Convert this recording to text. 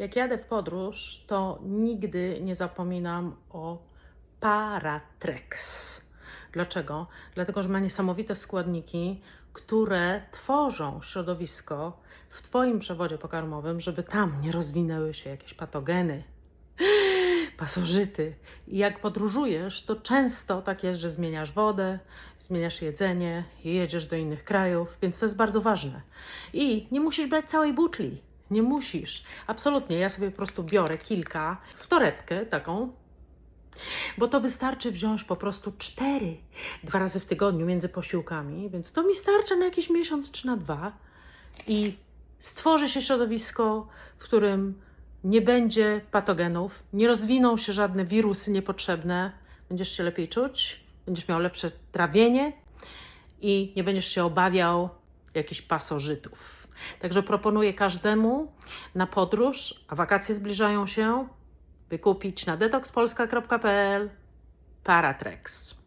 Jak jadę w podróż, to nigdy nie zapominam o Paratrex. Dlaczego? Dlatego, że ma niesamowite składniki, które tworzą środowisko w Twoim przewodzie pokarmowym, żeby tam nie rozwinęły się jakieś patogeny, pasożyty. I jak podróżujesz, to często tak jest, że zmieniasz wodę, zmieniasz jedzenie, jedziesz do innych krajów, więc to jest bardzo ważne. I nie musisz brać całej butli. Nie musisz. Absolutnie. Ja sobie po prostu biorę kilka w torebkę taką, bo to wystarczy wziąć po prostu cztery, dwa razy w tygodniu między posiłkami, więc to mi starcza na jakiś miesiąc czy na dwa i stworzy się środowisko, w którym nie będzie patogenów, nie rozwiną się żadne wirusy niepotrzebne, będziesz się lepiej czuć, będziesz miał lepsze trawienie i nie będziesz się obawiał jakichś pasożytów. Także proponuję każdemu na podróż, a wakacje zbliżają się, wykupić na detoxpolska.pl Paratrex.